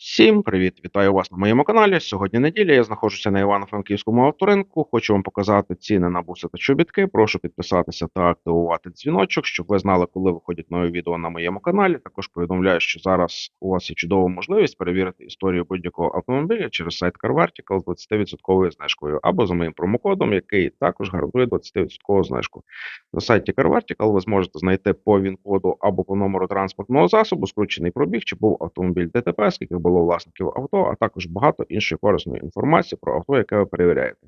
Всім привіт! Вітаю вас на моєму каналі. Сьогодні неділя. Я знаходжуся на Івано-Франківському авторинку. Хочу вам показати ціни на буси та чобітки. Прошу підписатися та активувати дзвіночок, щоб ви знали, коли виходять нові відео на моєму каналі. Також повідомляю, що зараз у вас є чудова можливість перевірити історію будь-якого автомобіля через сайт CarVertical з 20% знижкою або за моїм промокодом, який також гарантує 20% знижку. На сайті CarVertical ви зможете знайти по ВІН-коду або по номеру транспортного засобу, скручений пробіг, чи був автомобіль ДТП, скільки було власників авто, а також багато іншої корисної інформації про авто, яке ви перевіряєте.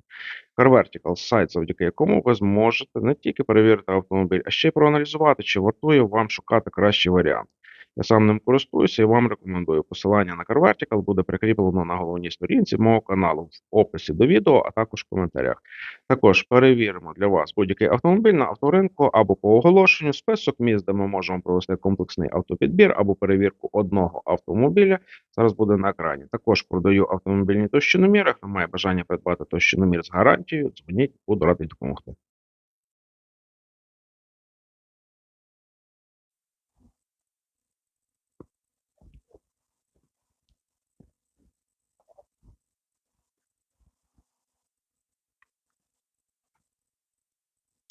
CarVertical – сайт, завдяки якому ви зможете не тільки перевірити автомобіль, а ще й проаналізувати, чи вартує вам шукати кращий варіант. Я сам ним користуюся і вам рекомендую. Посилання на CarVertical буде прикріплено на головній сторінці мого каналу в описі до відео, а також в коментарях. Також перевіримо для вас будь-який автомобіль на авторинку або по оголошенню, список міст, де ми можемо провести комплексний автопідбір або перевірку одного автомобіля. Зараз буде на екрані. Також продаю автомобільні товщиноміри. Хто має бажання придбати товщиномір з гарантією, дзвоніть, буду радий допомогти.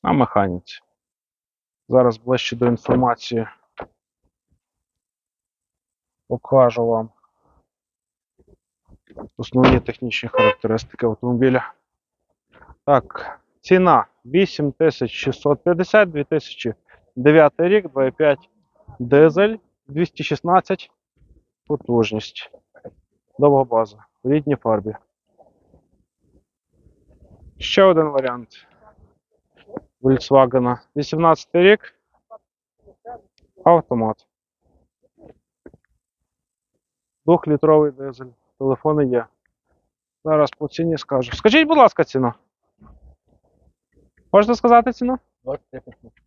На механіці. Зараз ближче до інформації покажу вам основні технічні характеристики автомобіля. Так, ціна 8650 2009 рік, 2,5 дизель, 216 потужність. Довга база. В рідній фарбі. Ще один варіант. Volkswagen 18 рік. Автомат. Двохлітровий дизель. Телефони є. Зараз по ціні скажу. Скажіть, будь ласка, ціну. Можете сказати ціну?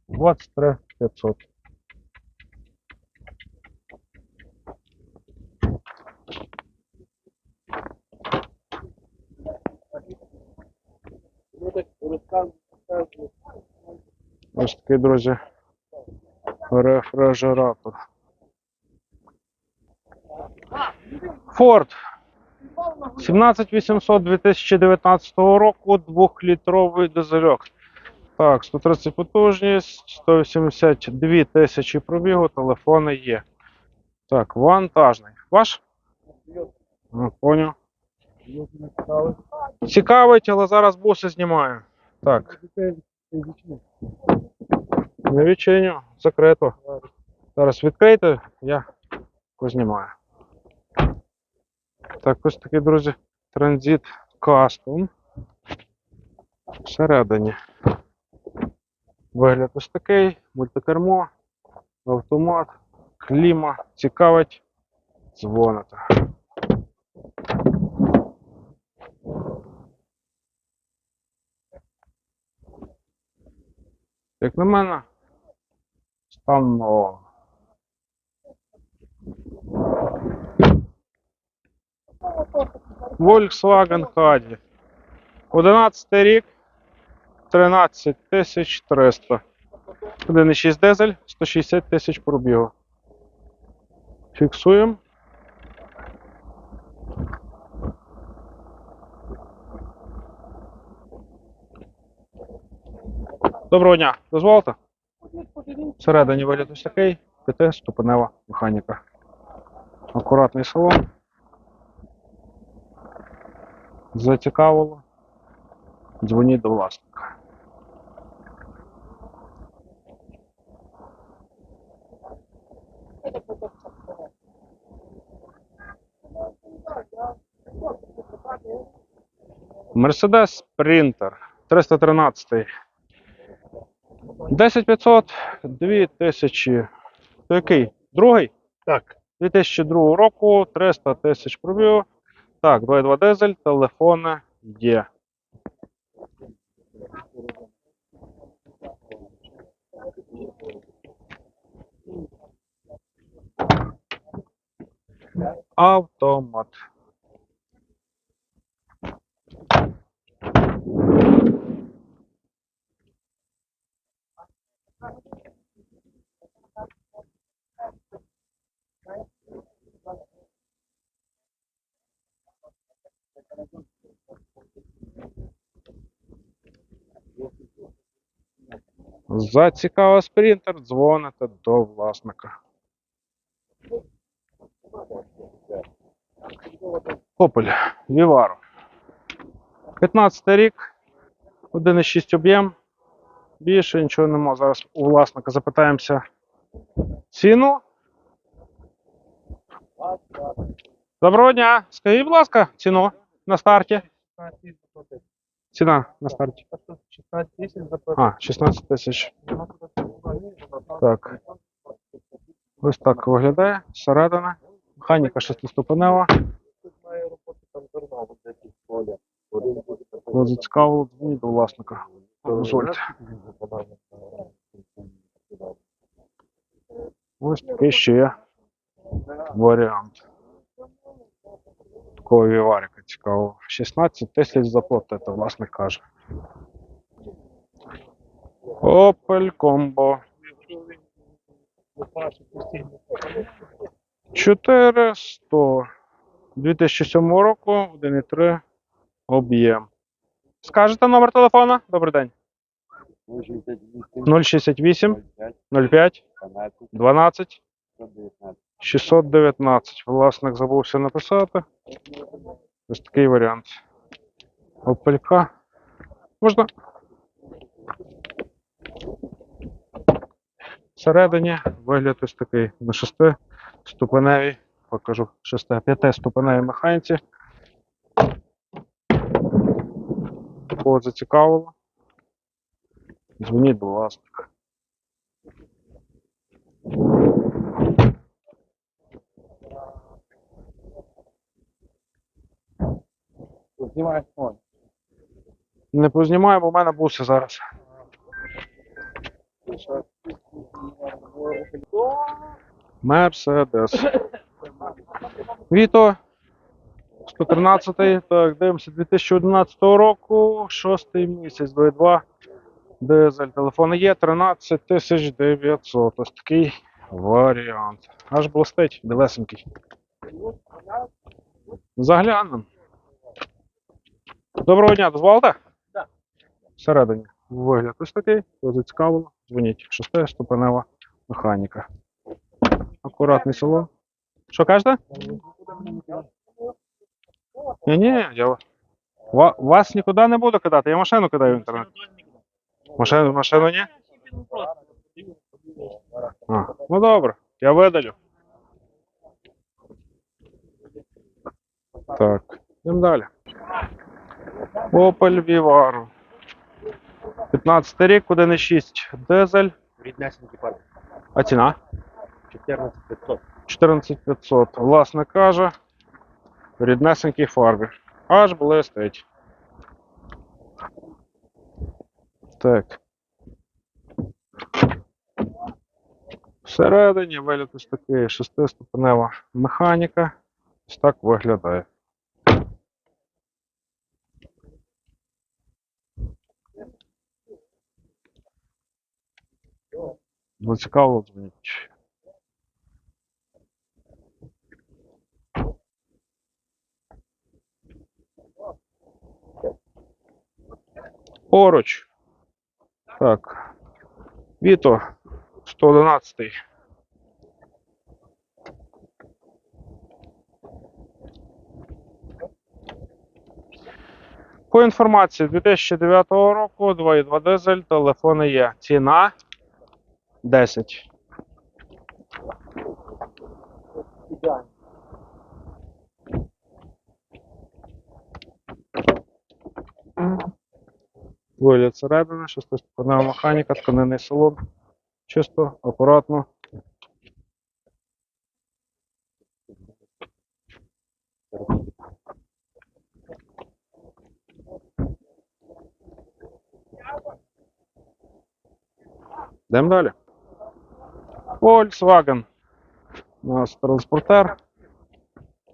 23 500. Ось такий, друзі, рефрижератор. Ford 17800 2019 року, двохлітровий дизельок. Так, 130 потужність, 182 тисячі пробігу, телефони є. Так, вантажний. Ваш? Ну, поняв. Цікавить, але зараз буси знімаю. Так. Не відчиню, закрито. Зараз відкрийте, я познімаю. Так, ось такий, друзі, транзит кастом. Всередині. Вигляд ось такий, мультикермо, автомат, кліма, цікавить, дзвоните. Як на мене, стан нового. Volkswagen Caddy. 11 рік, 13 тисяч 300. 1,6 дизель, 160 тисяч пробігу. Фіксуємо. Доброго дня, дозволите? Всередині вигляд ось такий, п'ятиступенева механіка. Акуратний салон. Зацікавило. Дзвоніть до власника. Mercedes Sprinter 313. 10500, 2000. То який? Другий? Так, 2002 року, 300 тисяч пробігу. Так, 2.2 дизель, телефони є. Автомат. Зацікавив спринтер, дзвоните до власника. Опель, Віваро. 15 рік, 1,6 об'єм. Більше нічого нема. Зараз у власника запитаємося ціну. Доброго дня. Скажіть, будь ласка, ціну на старті. Ціна на старті. 16 тисяч А, 16 тисяч. Так. Ось так виглядає. Середина. Механіка шестиступенева. Кого зацікавило, дзвоніть до власника. Дозвольте. Ось такий ще є варіант. Такого віварика цікавого. 16 тисяч заплатити, власник каже. Opel Combo. 400. 2007 року, 1,3 об'єм. Скажете номер телефона? Добрий день. 068 05 12 619. Власник забувся написати. Ось такий варіант. Опелька. Можна. Всередині вигляд ось такий на шести ступеневій, покажу шести, п'яти ступеневій механіці. Кого зацікавило? Дзвоніть до власника. Знімай фон. Не познімаю, бо в мене буси зараз. Мерседес. Віто 113, так, дивимося 2011 року, 6 місяць, 22 дизель. Телефон є 13900. Ось такий варіант. Аж блистить, білесенький. Заглянем. Доброго дня, дозволите? Так. Всередині. Вигляд ось такий, хто зацікавило, дзвоніть. Шестиступенева механіка. Акуратний салон. Що кажете? Ні, ні, я вас нікуди не буду кидати, я машину кидаю в інтернет. Машину, машину ні? А, ну добре, я видалю. Так, йдемо далі. Opel Vivaro. 15 рік, 1,6 дизель. Ріднесенький парк. А ціна? 14 500. 14500. Власник каже. В ріднесенькій фарбі. Аж блистить. Так. Всередині вигляд ось такий шестиступенева механіка. Ось так виглядає. Зацікавило дзвоніть. Поруч. Так. Віто 111. По інформації 2009 року 2.2 дизель, телефони є. Ціна 10. Ідеально. Вигляд середини, шестиступенева механіка, тканинний салон. Чисто, акуратно. Йдемо далі. Volkswagen. У нас транспортер.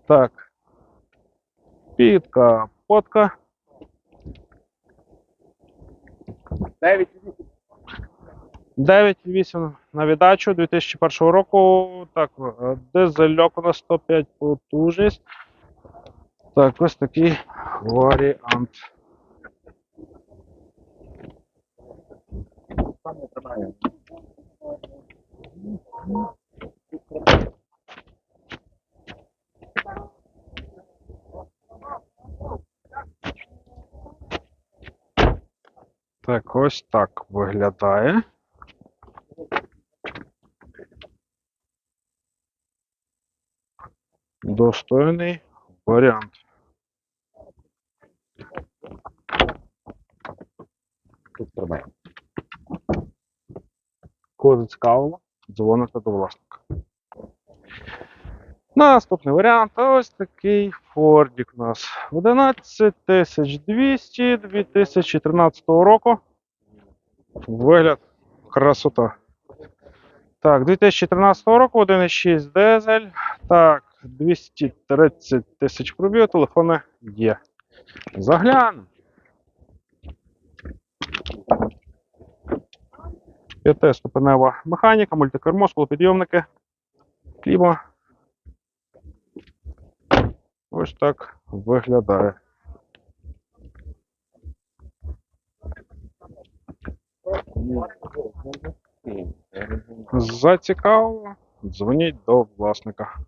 Так. Підка, подка. 9 9,8 на віддачу 2001 року. Так, е, дизельок у нас 105 потужність. Так, ось такий варіант. Там не. Так, ось так виглядає. Достойний варіант. Тут тримає. Зацікавило, дзвоните до власника. Наступний варіант ось такий Фордік у нас. 11200 2013 року. Вигляд красота. Так, 2013 року 1,6 дизель. Так, 230 тисяч пробігу, телефони є. Заглянемо. П'ятиступенева механіка, мультикермо, склопідйомники, кліма. Ось так виглядає. Зацікавило, дзвоніть до власника.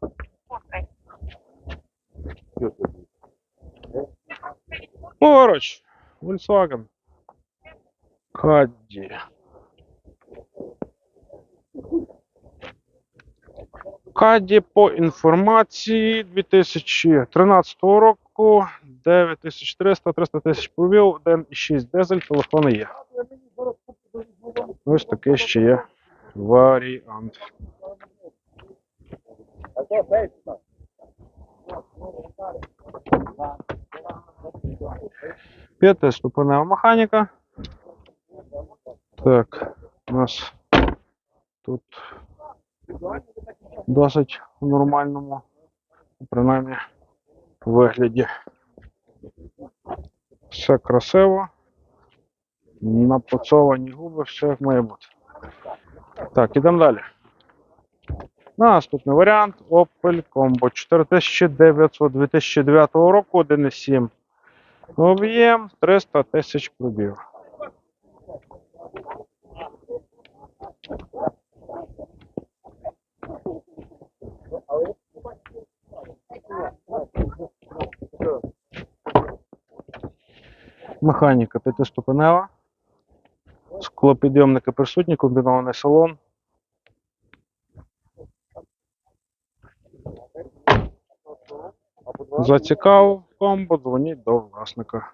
Поруч, Volkswagen. Кадді. Каді по інформації 2013 року 9300 300 тисяч пробів, 1,6 дизель, телефони є. Ось такий ще є варіант. П'ятиступенева механіка. Так, у нас тут досить в нормальному, принаймні, вигляді. Все красиво. Напоцовані губи, все має бути. Так, ідемо далі. Наступний варіант Opel Combo 4900 2009 року 1,7. Об'єм 300 тисяч пробів. Механіка п'ятиступенева. Склопідйомники присутні, комбінований салон. Зацікавив комбо, дзвоніть до власника.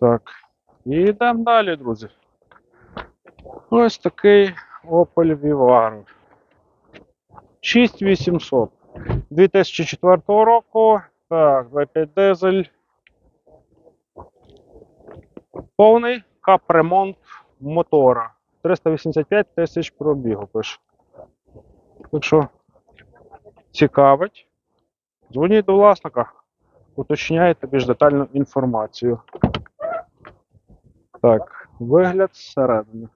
Так. І йдемо далі, друзі. Ось такий Opel Vivaro. 6800. 2004 року. Так, 2.5 дизель. Повний капремонт мотора. 385 тисяч пробігу пише. Так що цікавить. Дзвоніть до власника, уточняйте більш детальну інформацію. Так, вигляд зсередини.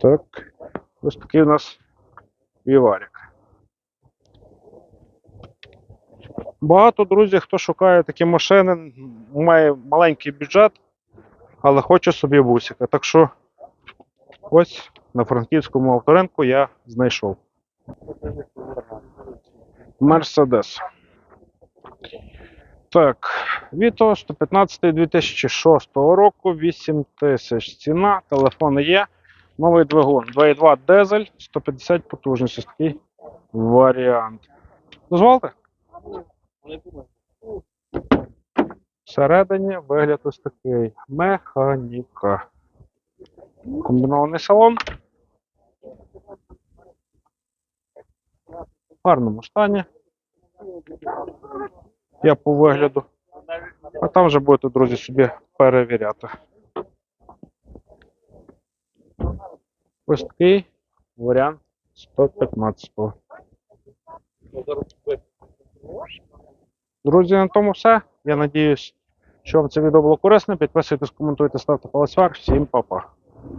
Так, ось такий у нас віварик. Багато друзів, хто шукає такі машини, має маленький бюджет, але хоче собі бусика. Так що ось на франківському авторинку я знайшов. Мерседес. Так, Віто 115 2006 року, 8 тисяч ціна, телефон є. Новий двигун 2.2 дизель, 150 потужності. Такий варіант. Дозвольте? Всередині вигляд ось такий. Механіка. Комбінований салон. В гарному стані. Я по вигляду. А там вже будете, друзі, собі перевіряти. Ось варіант 115. Друзі, на тому все. Я надіюсь, що вам це відео було корисно, підписуйтесь, коментуйте, ставте палець вверх. Всім па-па.